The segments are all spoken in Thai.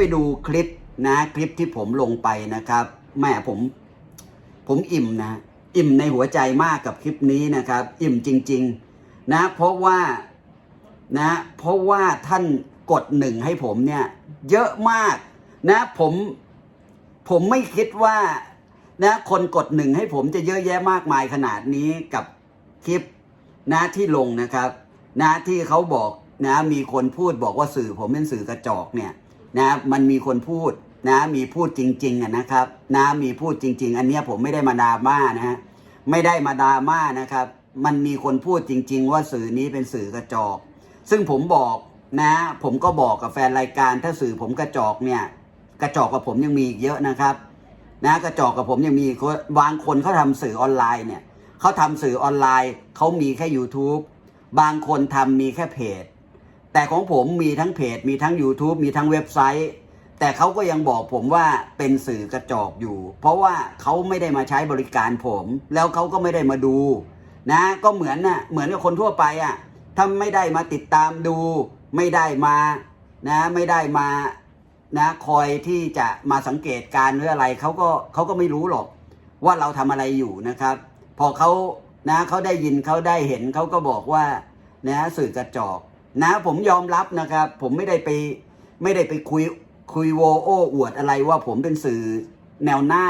ไปดูคลิปนะคลิปที่ผมลงไปนะครับแม่ผม ผมอิ่มนะ อิ่มในหัวใจมากกับคลิปนี้นะครับ อิ่มจริง ๆ นะ เพราะว่านะ เพราะว่าท่านกดหนึ่งให้ผมเนี่ย เยอะมาก นะ ผม ผมไม่คิดว่า นะ คนกดหนึ่งให้ผมจะเยอะแยะมากมายขนาดนี้กับคลิปนะที่ลงนะครับ นะที่เขาบอกนะมีคนพูดบอกว่าสื่อผมเป็นสื่อกระจอกเนี่ย นะมันมีคนพูดนะมีพูดจริงๆนะครับนะมีพูดจริง ๆ อันเนี้ยผมไม่ได้มาดราม่านะฮะไม่ได้มาดราม่านะครับ มันมีคนพูดจริง ๆ ว่าสื่อนี้เป็นสื่อกระจอก ซึ่งผมบอกนะผมก็บอกกับแฟนรายการถ้าสื่อผมกระจอกเนี่ยกระจอกกับผมยังมีอีกเยอะนะครับนะกระจอกกับผมยังมีบางคนเขาทำสื่อออนไลน์เนี่ยเขาทำสื่อออนไลน์เขามีแค่ YouTube บางคนทำมีแค่เพจ แต่ของผมมีทั้งเพจ มีทั้ง YouTube มีทั้งเว็บไซต์ แต่เขาก็ยังบอกผมว่าเป็นสื่อกระจอกอยู่ เพราะว่าเขาไม่ได้มาใช้บริการผม แล้วเขาก็ไม่ได้มาดู นะ ก็เหมือนน่ะเหมือนกับคนทั่วไปอะถ้าไม่ได้มาติดตามดู ไม่ได้มานะไม่ได้มานะคอยที่จะมาสังเกตการณ์หรืออะไรเขาก็เขาก็ไม่รู้หรอกว่าเราทำอะไรอยู่นะครับ พอเขานะเขาได้ยินเขาได้เห็นเขาก็บอกว่านะสื่อกระจอก นะผมยอมรับนะครับ ผมไม่ได้ไปไม่ได้ไปคุยคุยโวโอ้อวดอะไรว่าผมเป็นสื่อแนวหน้า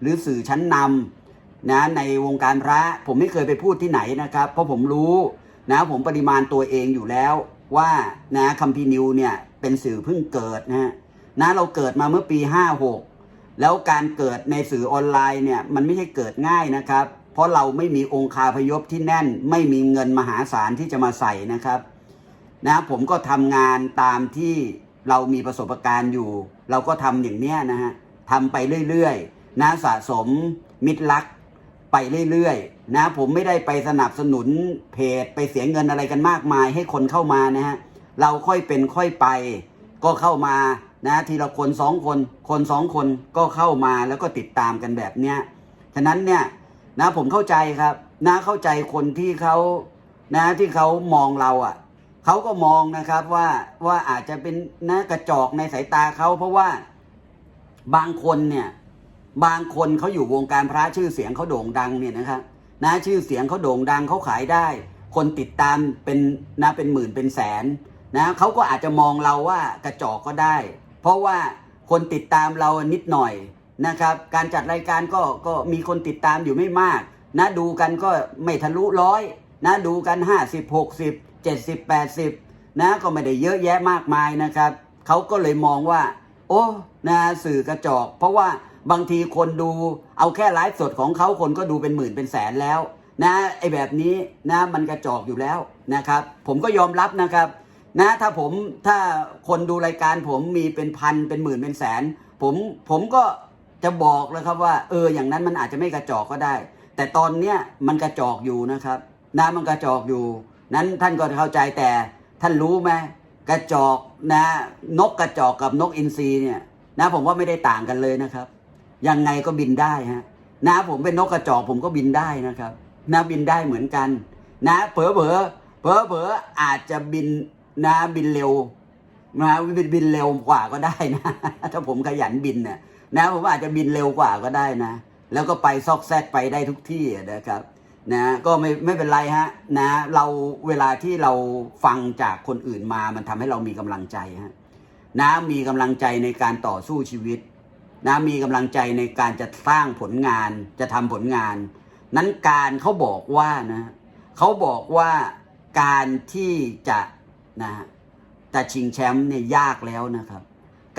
หรือสื่อชั้นนำนะในวงการพระผมไม่เคยไปพูดที่ไหนนะครับ เพราะผมรู้นะผมปริมาณตัวเองอยู่แล้วว่านะคัมพีนิวเนี่ยเป็นสื่อเพิ่งเกิดนะฮะนะเราเกิดมาเมื่อปี 56 แล้วการเกิดในสื่อออนไลน์เนี่ยมันไม่ใช่เกิดง่ายนะครับ เพราะเราไม่มีองค์คาพยพที่แน่น ไม่มีเงินมหาศาลที่จะมาใส่นะครับ นะผมก็ทำงานตามที่เรามีประสบการณ์อยู่ เราก็ทำอย่างเนี้ยนะฮะทำไปเรื่อยๆนะสะสมมิตรรักไปเรื่อยๆนะผมไม่ได้ไปสนับสนุนเพจไปเสียเงินอะไรกันมากมาย ให้คนเข้ามานะฮะเราค่อยเป็นค่อยไป ก็เข้ามานะทีละคนสองคน คนสองคนก็เข้ามาแล้วก็ติดตามกันแบบเนี้ยฉะนั้นเนี่ยนะผมเข้าใจครับนะเข้าใจคนที่เขานะที่เขามองเราอะ่ะ เขาก็มองนะครับว่าว่าอาจจะเป็นหนะกระจอกในสายตาเขาเพราะว่าบางคนเนี่ยบางคนเขาอยู่วงการพระชื่อเสียงเขาโด่งดังเนี่ยนะครับนะชื่อเสียงเขาโด่งดังเขาขายได้ คนติดตามเป็นนะเป็นหมื่นเป็นแสนนะเขาก็อาจจะมองเราว่ากระจอกก็ได้ เพราะว่าคนติดตามเรานิดหน่อยนะครับ การจัดรายการก็ก็มีคนติดตามอยู่ไม่มาก นะดูกันก็ไม่ทะลุร้อย นะดูกัน 50 60 70 80 นะก็ไม่ได้เยอะแยะมากมายนะครับเขาก็เลยมองว่า โอ้นะสื่อกระจอก เพราะว่าบางทีคนดูเอาแค่ไลฟ์สดของเขาคนก็ดูเป็นหมื่นเป็นแสนแล้วนะไอ้แบบนี้นะมันกระจอกอยู่แล้วนะครับ ผมก็ยอมรับนะครับ นะถ้าผมถ้าคนดูรายการผมมีเป็นพันเป็นหมื่นเป็นแสน ผมผมก็จะบอกเลยครับว่า เอออย่างนั้นมันอาจจะไม่กระจอกก็ได้ แต่ตอนเนี้ยมันกระจอกอยู่นะครับ นะมันกระจอกอยู่ นั้นท่านก็เข้าใจแต่ท่านรู้ไหมกระจอกนะ นกกระจอกกับนกอินทรีเนี่ย นะผมว่าไม่ได้ต่างกันเลยนะครับ ยังไงก็บินได้ฮะนะผมเป็นนกกระจอกผมก็บินได้นะครับนะบินได้เหมือนกัน นะเผลอเผลอเผลอเผลออาจจะบินนะบินเร็วนะบินบินเร็วกว่าก็ได้นะ ถ้าผมขยันบินเนี่ยนะผมอาจจะบินเร็วกว่าก็ได้นะ แล้วก็ไปซอกแซกไปได้ทุกที่นะครับ นะก็ไม่ไม่เป็นไรฮะนะเราเวลาที่เราฟังจากคนอื่นมามันทำให้เรามีกำลังใจฮะนะมีกำลังใจในการต่อสู้ชีวิตนะมีกำลังใจในการจะสร้างผลงานจะทำผลงาน นั้นการเขาบอกว่านะเขาบอกว่าการที่จะนะแต่ชิงแชมป์เนี่ยยากแล้วนะครับ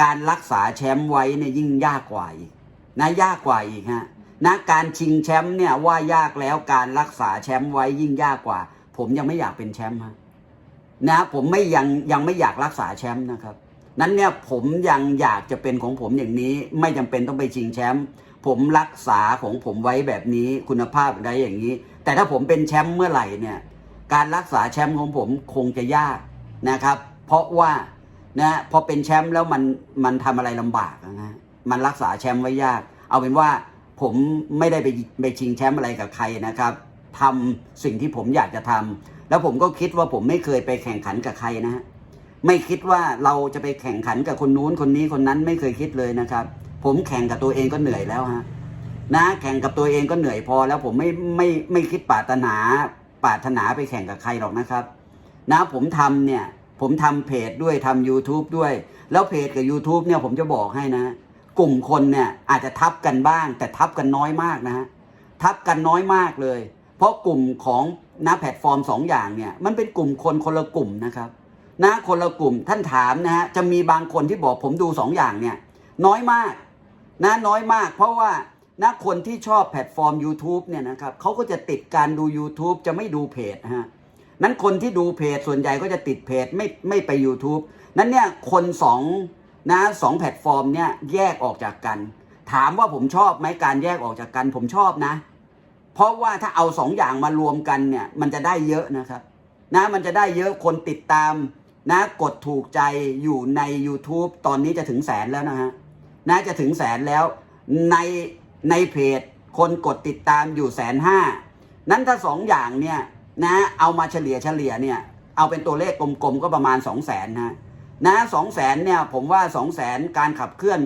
การรักษาแชมป์ไว้เนี่ยยิ่งยากกว่าอีกนะยากกว่าอีกฮะ นะการชิงแชมป์เนี่ยว่ายากแล้วการรักษาแชมป์ไว้ยิ่งยากกว่า ผมยังไม่อยากเป็นแชมป์ฮะนะผมไม่ยังยังไม่อยากรักษาแชมป์นะครับ นั้นเนี่ยผมยังอยากจะเป็นของผมอย่างนี้ ไม่จำเป็นต้องไปชิงแชมป์ผมรักษาของผมไว้แบบนี้คุณภาพได้อย่างนี้ แต่ถ้าผมเป็นแชมป์เมื่อไหร่เนี่ยการรักษาแชมป์ของผมคงจะยากนะครับ เพราะว่านะพอเป็นแชมป์แล้วมันมันทำอะไรลำบากนะมันรักษาแชมป์ไว้ยาก เอาเป็นว่า ผมไม่ได้ไปไปชิงแชมป์อะไรกับใครนะครับทำสิ่งที่ผมอยากจะทำแล้วผมก็คิดว่าผมไม่เคยไปแข่งขันกับใครนะฮะไม่คิดว่าเราจะไปแข่งขันกับคนนู้นคนนี้คนนั้นไม่เคยคิดเลยนะครับ ผมแข่งกับตัวเองก็เหนื่อยแล้วฮะนะแข่งกับตัวเองก็เหนื่อยพอ แล้วผมไม่ไม่ไม่คิดปรารถนาปรารถนาไปแข่งกับใครหรอกนะครับ นะผมทำเนี่ยผมทำเพจด้วยทำ YouTube ด้วย แล้วเพจกับ YouTube เนี่ยผมจะบอกให้นะ กลุ่มคนเนี่ยอาจจะทับกันบ้าง แต่ทับกันน้อยมากนะฮะทับกันน้อยมากเลย เพราะกลุ่มของนะแพลตฟอร์มสองอย่างเนี่ยมันเป็นกลุ่มคนคนละกลุ่มนะครับนะคนละกลุ่มท่านถามนะฮะจะมีบางคนที่บอกผมดูสองอย่างเนี่ยน้อยมากนะน้อยมาก เพราะว่านะคนที่ชอบแพลตฟอร์ม YouTube เนี่ยนะครับเขาก็จะติดการดู YouTube จะไม่ดูเพจนะฮะนั้นคนที่ดูเพจส่วนใหญ่ก็จะติดเพจไม่ไม่ไป YouTube นั้นเนี่ยคนสอง นะสองแพลตฟอร์มเนี่ยแยกออกจากกัน ถามว่าผมชอบไหมการแยกออกจากกันผมชอบนะ เพราะว่าถ้าเอาสองอย่างมารวมกันเนี่ยมันจะได้เยอะนะครับ นะมันจะได้เยอะคนติดตามนะกดถูกใจอยู่ใน YouTube ตอนนี้จะถึงแสนแล้วนะฮะนะจะถึงแสนแล้วในในเพจ คนกดติดตามอยู่แสนห้านั้นถ้าสองอย่างเนี่ยนะเอามาเฉลี่ยเฉลี่ยเนี่ยเอาเป็นตัวเลขกลมๆก็ประมาณ2 0 0แสนนะ นะสองแสนเนี่ยผมว่า2 0 0แสนการขับเคลื่อน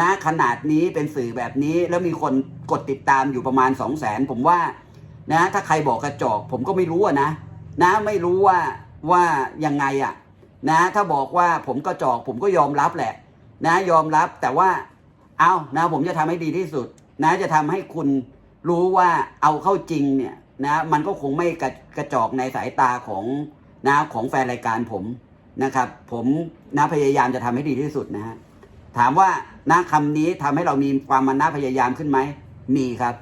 นะขนาดนี้เป็นสื่อแบบนี้แล้วมีคนกดติดตามอยู่ประมาณ2 0 0แสนผมว่านะถ้าใครบอกกระจอกผมก็ไม่รู้อะนะ นะไม่รู้ว่าว่ายังไงอะนะถ้าบอกว่าผมกระจอกผมก็ยอมรับแหละ นะยอมรับแต่ว่าเอานะผมจะทำให้ดีที่สุด นะจะทำให้คุณรู้ว่าเอาเข้าจริงเนี่ยนะมันก็คงไม่กระกระจอกในสายตาของนะของแฟนรายการผม นะครับ ผมนะพยายามจะทำให้ดีที่สุดนะฮะถามว่านะคำนี้ทำให้เรามีความมันนะพยายามขึ้นไหมมีครับ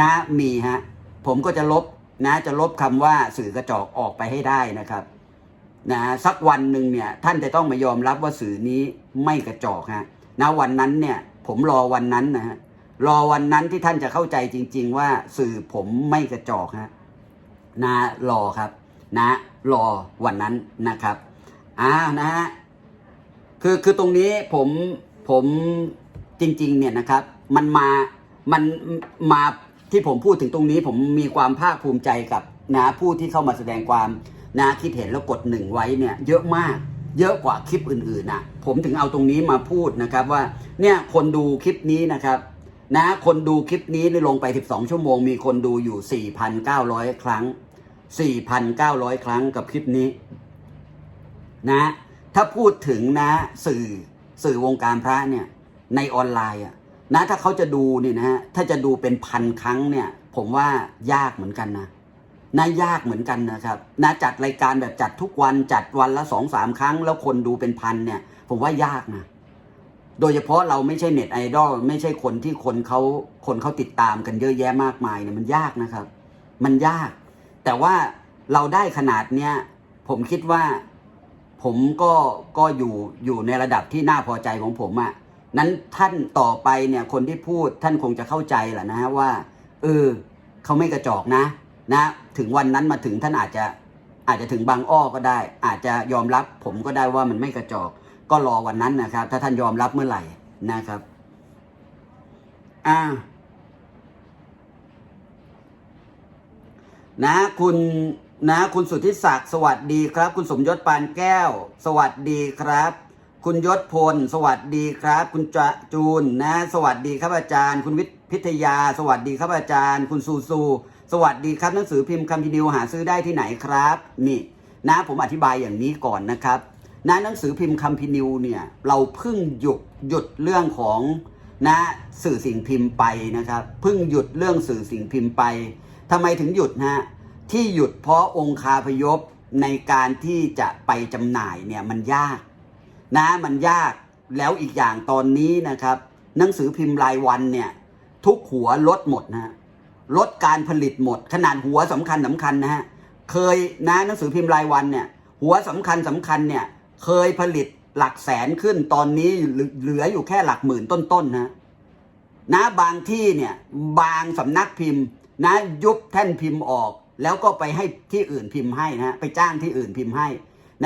นะมีฮะผมก็จะลบนะจะลบคำว่าสื่อกระจอกออกไปให้ได้นะครับนะสักวันหนึ่งเนี่ยท่านจะต้องมายอมรับว่าสื่อนี้ไม่กระจอกฮะนะวันนั้นเนี่ยผมรอวันนั้นนะฮะรอวันนั้นที่ท่านจะเข้าใจจริง ๆ ว่าสื่อผมไม่กระจอกฮะนะรอครับ นะ รอวันนั้นนะครับ อ่านะฮะคือคือตรงนี้ผมผมจริง ๆ เนี่ยนะครับ มันมามันมาที่ผมพูดถึงตรงนี้ ผมมีความภาคภูมิใจกับนะผู้ที่เข้ามาแสดงความนะคิดเห็นแล้วกดหนึ่งไว้เนี่ย เยอะมาก เยอะกว่าคลิปอื่นๆนะผมถึงเอาตรงนี้มาพูดนะครับว่าเนี่ยคนดูคลิปนี้นะครับนะคนดูคลิปนี้ในลงไป 12 ชั่วโมง มีคนดูอยู่ 4,900 ครั้ง 4,900 ครั้งกับคลิปนี้ นะถ้าพูดถึงนะสื่อสื่อวงการพระเนี่ยในออนไลน์อะนะถ้าเขาจะดูเนี่ยนะฮะถ้าจะดูเป็นพันครั้งเนี่ยผมว่ายากเหมือนกันนะนะยากเหมือนกันนะครับนะจัดรายการแบบจัดทุกวันจัดวันละสองสามครั้ง แล้วคนดูเป็นพันเนี่ย ผมว่ายากนะโดยเฉพาะเราไม่ใช่เน็ตไอดอลไม่ใช่คนที่คนเขาคนเขาติดตามกันเยอะแยะมากมายเนี่ยมันยากนะครับ มันยาก แต่ว่าเราได้ขนาดเนี้ยผมคิดว่า ผมก็ก็อยู่อยู่ในระดับที่น่าพอใจของผมอะ่ะนั้นท่านต่อไปเนี่ยคนที่พูดท่านคงจะเข้าใจแหละนะฮะว่าเออเขาไม่กระจอกนะ นะ ถึงวันนั้นมาถึงท่านอาจจะอาจจะถึงบางอ้อก็ได้ อาจจะยอมรับผมก็ได้ว่ามันไม่กระจอก ก็รอวันนั้นนะครับ ถ้าท่านยอมรับเมื่อไหร่นะครับอ่านะคุณ นะ คุณสุทธิศักดิ์สวัสดีครับ คุณสมยศปานแก้ว สวัสดีครับ คุณยศพล สวัสดีครับ คุณจจูนนะ สวัสดีครับอาจารย์ คุณวิทย์พิทยา สวัสดีครับอาจารย์ คุณซูซู สวัสดีครับหนังสือพิมพ์คำพินิวหาซื้อได้ที่ไหนครับ นี่ นะผมอธิบายอย่างนี้ก่อนนะครับนะหนังสือพิมพ์คำพินิวเนี่ยเราเพิ่งหยุดหยุดเรื่องของนะสื่อสิ่งพิมพ์ไปนะครับเพิ่งหยุดเรื่องสื่อสิ่งพิมพ์ไปทำไมถึงหยุดนะ ที่หยุดเพราะองคาพยพในการที่จะไปจำหน่ายเนี่ยมันยาก นะมันยากแล้วอีกอย่างตอนนี้นะครับ หนังสือพิมพ์รายวันเนี่ยทุกหัวลดหมดนะลดการผลิตหมด ขนาดหัวสำคัญสำคัญนะฮะเคยนะหนังสือพิมพ์รายวันเนี่ยหัวสำคัญสำคัญเนี่ยเคยผลิตหลักแสนขึ้นตอนนี้เหลืออยู่แค่หลักหมื่นต้นๆนะนะบางที่เนี่ยบางสำนักพิมพ์นะยุบแท่นพิมพ์ออก แล้วก็ไปให้ที่อื่นพิมพ์ให้นะฮะไปจ้างที่อื่นพิมพ์ให้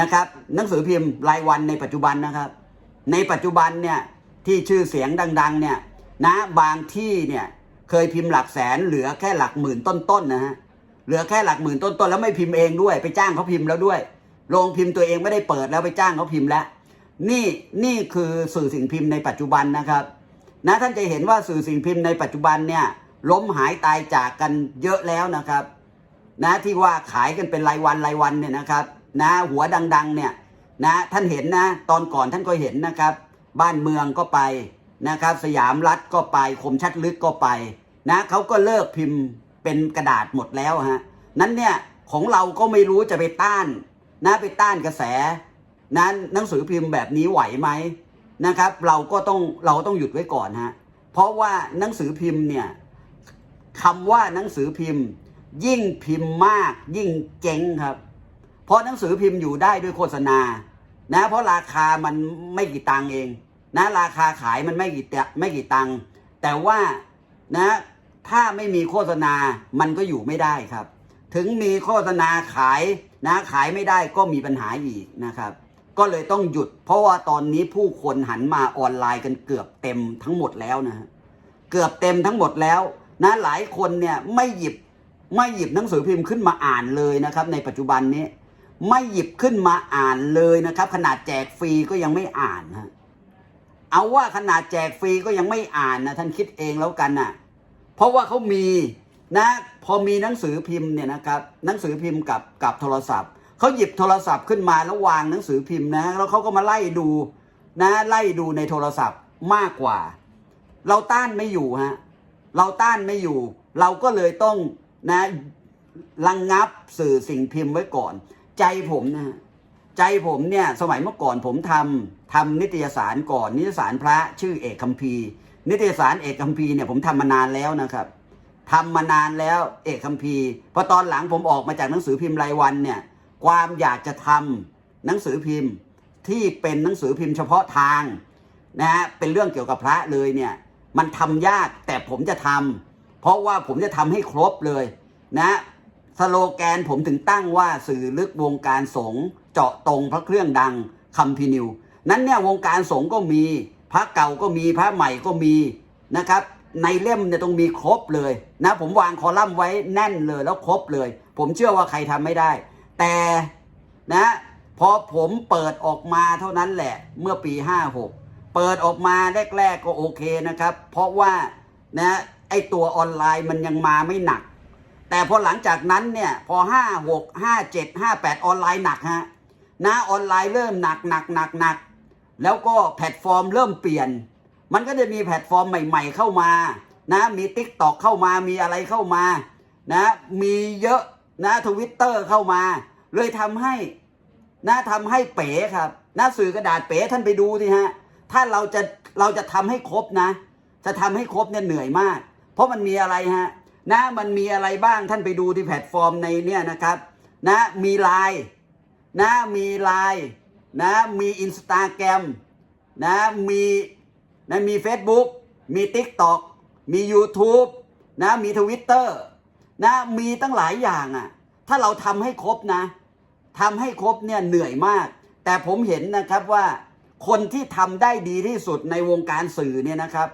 นะครับ หนังสือพิมพ์รายวันในปัจจุบันนะครับ ในปัจจุบันเนี่ยที่ชื่อเสียงดัง ๆ เนี่ยนะบางที่เนี่ยเคยพิมพ์หลักแสนเหลือแค่หลักหมื่นต้นๆนะฮะเหลือแค่หลักหมื่นต้นๆแล้วไม่พิมพ์เองด้วย ไปจ้างเขาพิมพ์แล้วด้วยโรงพิมพ์ตัวเองไม่ได้เปิดแล้วไปจ้างเขาพิมพ์แล้ว นี่นี่คือสื่อสิ่งพิมพ์ในปัจจุบันนะครับ นะท่านจะเห็นว่าสื่อสิ่งพิมพ์ในปัจจุบันเนี่ยล้มหายตายจากกันเยอะแล้วนะครับ นะที่ว่าขายกันเป็นรายวันรายวันเนี่ยนะครับ นะหัวดังๆเนี่ยนะท่านเห็นนะตอนก่อนท่านก็เห็นนะครับ บ้านเมืองก็ไปนะครับ สยามรัฐก็ไปคมชัดลึกก็ไป นะเขาก็เลิกพิมพ์เป็นกระดาษหมดแล้วฮะนั้นเนี่ยของเราก็ไม่รู้จะไปต้านนะไปต้านกระแสนะหนังสือพิมพ์แบบนี้ไหวไหมนะครับ เราก็ต้องเราต้องหยุดไว้ก่อนฮะเพราะว่าหนังสือพิมพ์เนี่ยคำว่าหนังสือพิมพ์ ยิ่งพิมพ์มากยิ่งเจ๊งครับ เพราะหนังสือพิมพ์อยู่ได้ด้วยโฆษณา นะ เพราะราคามันไม่กี่ตังค์เอง นะ ราคาขายมันไม่กี่ตะไม่กี่ตังค์แต่ว่านะถ้าไม่มีโฆษณามันก็อยู่ไม่ได้ครับ ถึงมีโฆษณาขายนะขายไม่ได้ก็มีปัญหาอีกนะครับ ก็เลยต้องหยุด เพราะว่าตอนนี้ผู้คนหันมาออนไลน์กันเกือบเต็มทั้งหมดแล้วนะเกือบเต็มทั้งหมดแล้ว นะหลายคนเนี่ยไม่หยิบ ไม่หยิบหนังสือพิมพ์ขึ้นมาอ่านเลยนะครับ ในปัจจุบันนี้ ไม่หยิบขึ้นมาอ่านเลยนะครับ ขนาดแจกฟรีก็ยังไม่อ่านฮะเอาว่าขนาดแจกฟรีก็ยังไม่อ่านนะท่านคิดเองแล้วกันน่ะ เพราะว่าเขามีนะพอมีหนังสือพิมพ์เนี่ยนะครับหนังสือพิมพ์กับกับโทรศัพท์เขาหยิบโทรศัพท์ขึ้นมาแล้ววางหนังสือพิมพ์นะแล้วเขาก็มาไล่ดูนะไล่ดูในโทรศัพท์มากกว่า เราต้านไม่อยู่ฮะเราต้านไม่อยู่ เราก็เลยต้อง นะระงงับสื่อสิ่งพิมพ์ไว้ก่อน ใจผมนะใจผมเนี่ยสมัยเมื่อก่อนผมทำทำนิตยสารก่อน นิตยสารพระชื่อเอกคัมภีร์ นิตยสารเอกคัมภีร์เนี่ยผมทำมานานแล้วนะครับทำมานานแล้วเอกคัมภีร์พอตอนหลังผมออกมาจากหนังสือพิมพ์รายวันเนี่ยความอยากจะทำหนังสือพิมพ์ที่เป็นหนังสือพิมพ์เฉพาะทางนะฮะเป็นเรื่องเกี่ยวกับพระเลยเนี่ยมันทำยากแต่ผมจะทำ เพราะว่าผมจะทำให้ครบเลยนะสโลแกนผมถึงตั้งว่าสื่อลึกวงการสงเจาะตรงพระเครื่องดังคัมพินิว นั้นเนี่ยวงการสงก็มี พระเก่าก็มีพระใหม่ก็มีนะครับ ในเล่มเนี่ยต้องมีครบเลยนะผมวางคอลัมน์ไว้แน่นเลยแล้วครบเลย ผมเชื่อว่าใครทำไม่ได้ แต่นะพอผมเปิดออกมาเท่านั้นแหละเมื่อปี 56 เปิดออกมาแรกๆก็โอเคนะครับ เพราะว่านะ ไอตัวออนไลน์มันยังมาไม่หนัก แต่พอหลังจากนั้นเนี่ยพอ5 6 5 7 5 8ออนไลน์หนักฮะนะออนไลน์เริ่มหนักหนักหนักหนักแล้วก็แพลตฟอร์มเริ่มเปลี่ยน มันก็จะมีแพลตฟอร์มใหม่ ๆ เข้ามานะมี t ิ k t o k เข้ามามีอะไรเข้ามานะมีเยอะนะทวิตเตอร์เข้ามา เลยทำให้นะทำให้เป๋ครับนะสื่อกระดาษเป๋ท่านไปดูสิฮะถ้าเราจะเราจะทำให้ครบนะ จะทำให้ครบเนี่ยเหนื่อยมาก ราะมันมีอะไรฮะนะมันมีอะไรบ้างท่านไปดูที่แพลตฟอร์มในเนี่ยนะครับนะมีไลน์นะมีไลน์นะมีอินสตาแกรมนะมีนะมี Facebook มี TikTok มี YouTube นะมี Twitter นะมีตั้งหลายอย่างอะ่ะถ้าเราทำให้ครบนะทำให้ครบเนี่ยเหนื่อยมาก แต่ผมเห็นนะครับว่าคนที่ทำได้ดีที่สุดในวงการสื่อเนี่ยนะครับ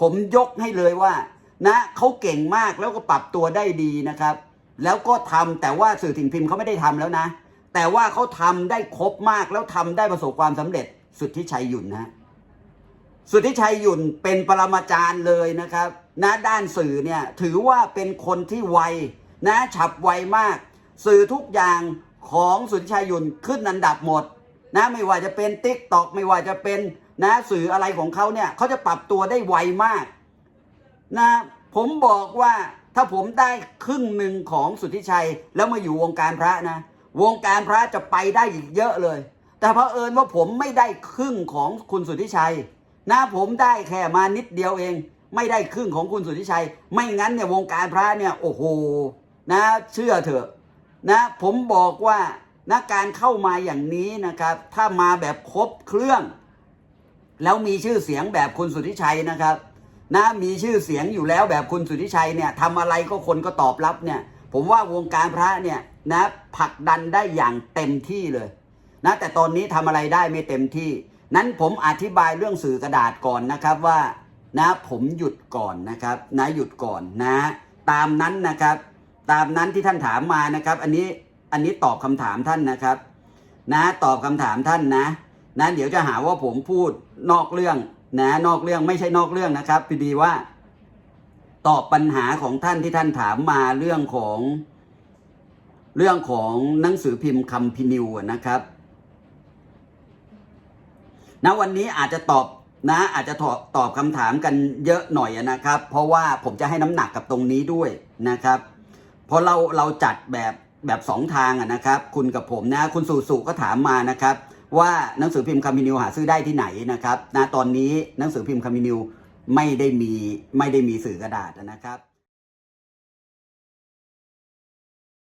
ผมยกให้เลยว่า นะเขาเก่งมากแล้วก็ปรับตัวได้ดีนะครับ แล้วก็ทำแต่ว่าสื่อถึงพิมพ์เขาไม่ได้ทำแล้วนะ แต่ว่าเขาทำได้ครบมากแล้วทำได้ประสบความสำเร็จ สุดที่ชัยหยุ่นนะสุดทธิชัยหยุ่นเป็นปรมาจารย์เลยนะครับนะด้านสื่อเนี่ยถือว่าเป็นคนที่ไวนะฉับไวมาก สื่อทุกอย่างของสุทธิชัยหยุ่นขึ้นอันดับหมด นะไม่ว่าจะเป็นติ๊กตอกไม่ว่าจะเป็นนะสื่ออะไรของเขาเนี่ยเขาจะปรับตัวได้ไวมาก นะผมบอกว่าถ้าผมได้ครึ่งหนึ่งของสุทธิชัย แล้วมาอยู่วงการพระนะ วงการพระจะไปได้อีกเยอะเลย แต่เพอเอิญว่าผมไม่ได้ครึ่งของคุณสุทธิชัย นะผมได้แค่มานิดเดียวเอง ไม่ได้ครึ่งของคุณสุทธิชัย ไม่งั้นเนี่ยวงการพระเนี่ยโอ้โหนะเชื่อเถอะนะผมบอกว่านะการเข้ามาอย่างนี้นะครับ ถ้ามาแบบครบเครื่อง แล้วมีชื่อเสียงแบบคุณสุทธิชัยนะครับ นะมีชื่อเสียงอยู่แล้วแบบคุณสุทธิชัยเนี่ยทำอะไรก็คนก็ตอบรับเนี่ย ผมว่าวงการพระเนี่ยนะผลักดันได้อย่างเต็มที่เลยนะแต่ตอนนี้ทำอะไรได้ไม่เต็มที่ นั้นผมอธิบายเรื่องสื่อกระดาษก่อนนะครับว่านะผมหยุดก่อนนะครับนะหยุดก่อนนะ ตามนั้นนะครับ ตามนั้นที่ท่านถามมานะครับ อันนี้อันนี้ตอบคำถามท่านนะครับ นะตอบคำถามท่านนะนะเดี๋ยวจะหาว่าผมพูดนอกเรื่อง นะนอกเรื่องไม่ใช่นอกเรื่องนะครับพอดีว่า ตอบปัญหาของท่านที่ท่านถามมาเรื่องของ เรื่องของหนังสือพิมพ์คำพินิวนะครับนะวันนี้อาจจะตอบนะอาจจะตอบตอบคำถามกันเยอะหน่อยนะครับ เพราะว่าผมจะให้น้ำหนักกับตรงนี้ด้วยนะครับเพราะเราเราจัดแบบแบบสองทางนะครับ คุณกับผมนะ คุณสุสุก็ถามมานะครับ ว่าหนังสือพิมพ์คามินิวหาซื้อได้ที่ไหนนะครับนะตอนนี้หนังสือพิมพ์คามินิวไม่ได้มีไม่ได้มีสื่อกระดาษนะครับ